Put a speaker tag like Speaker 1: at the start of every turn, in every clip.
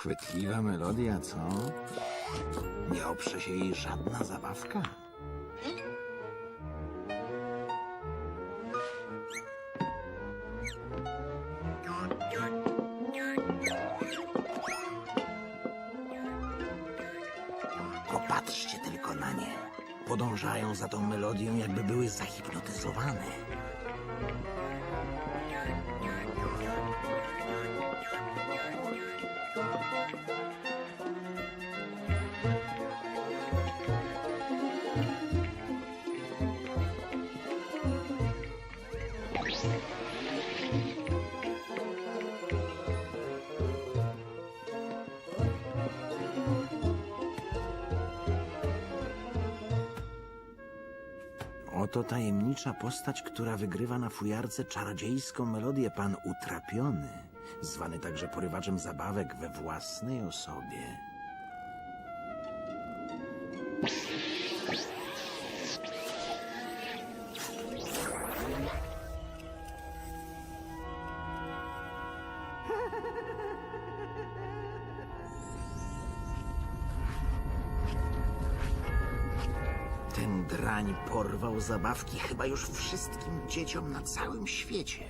Speaker 1: Chwytliwa melodia, co? Nie oprze się jej żadna zabawka. Popatrzcie tylko na nie. Podążają za tą melodią, jakby były zahipnotyzowane. Oto tajemnicza postać, która wygrywa na fujarce czarodziejską melodię pan Utrapiony, zwany także porywaczem zabawek we własnej osobie. Drań porwał zabawki chyba już wszystkim dzieciom na całym świecie.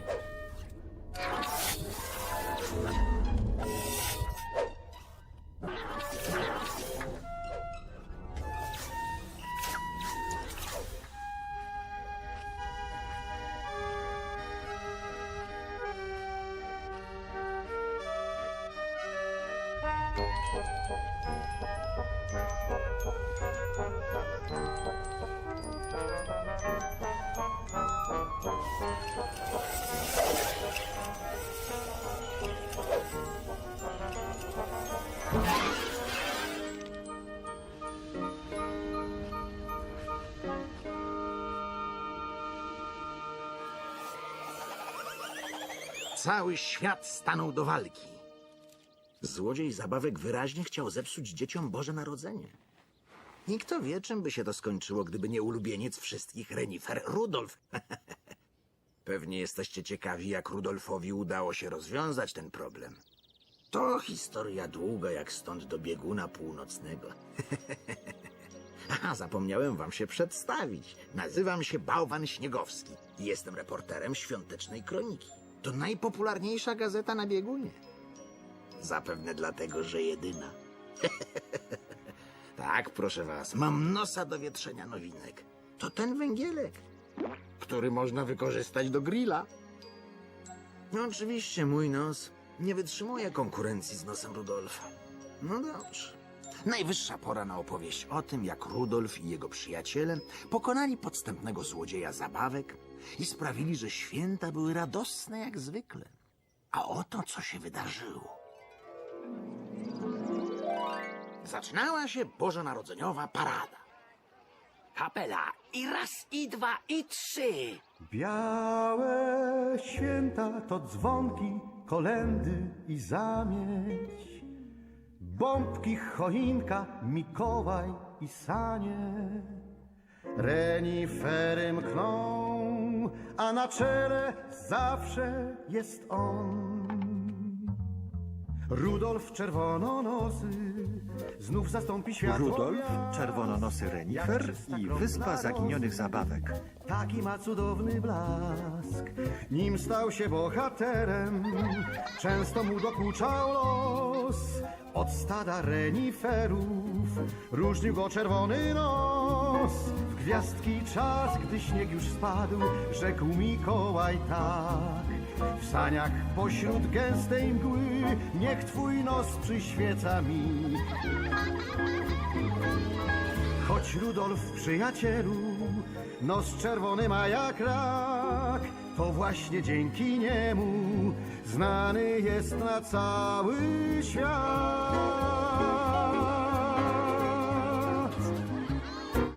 Speaker 1: Cały świat stanął do walki. Złodziej zabawek wyraźnie chciał zepsuć dzieciom Boże Narodzenie. Nikt to wie, czym by się to skończyło, gdyby nie ulubieniec wszystkich renifer Rudolf. Pewnie jesteście ciekawi, jak Rudolfowi udało się rozwiązać ten problem. To historia długa, jak stąd do bieguna północnego. Aha, zapomniałem wam się przedstawić. Nazywam się Bałwan Śniegowski i jestem reporterem Świątecznej Kroniki. To najpopularniejsza gazeta na biegunie. Zapewne dlatego, że jedyna. tak, proszę was, mam nosa do wietrzenia nowinek. To ten węgielek, który można wykorzystać do grilla. No oczywiście, mój nos nie wytrzymuje konkurencji z nosem Rudolfa. No dobrze. Najwyższa pora na opowieść o tym, jak Rudolf i jego przyjaciele pokonali podstępnego złodzieja zabawek i sprawili, że święta były radosne jak zwykle. A oto co się wydarzyło. Zaczynała się bożonarodzeniowa parada. Kapela i raz, i dwa, i trzy.
Speaker 2: Białe święta to dzwonki, kolendy i zamieć. Bombki, choinka, Mikołaj i sanie. Renifery mkną, a na czele zawsze jest on. Rudolf czerwononosy znów zastąpi światło.
Speaker 3: Rudolf, czerwononosy renifer i Wyspa Zaginionych Zabawek.
Speaker 2: Taki ma cudowny blask, nim stał się bohaterem. Często mu dokuczał los od stada reniferów. Różnił go czerwony nos. W gwiazdki czas, gdy śnieg już spadł, rzekł Mikołaj tak. W saniach pośród gęstej mgły, niech twój nos przyświeca mi. Choć Rudolf przyjacielu nos czerwony ma jak rak, to właśnie dzięki niemu znany jest na cały świat.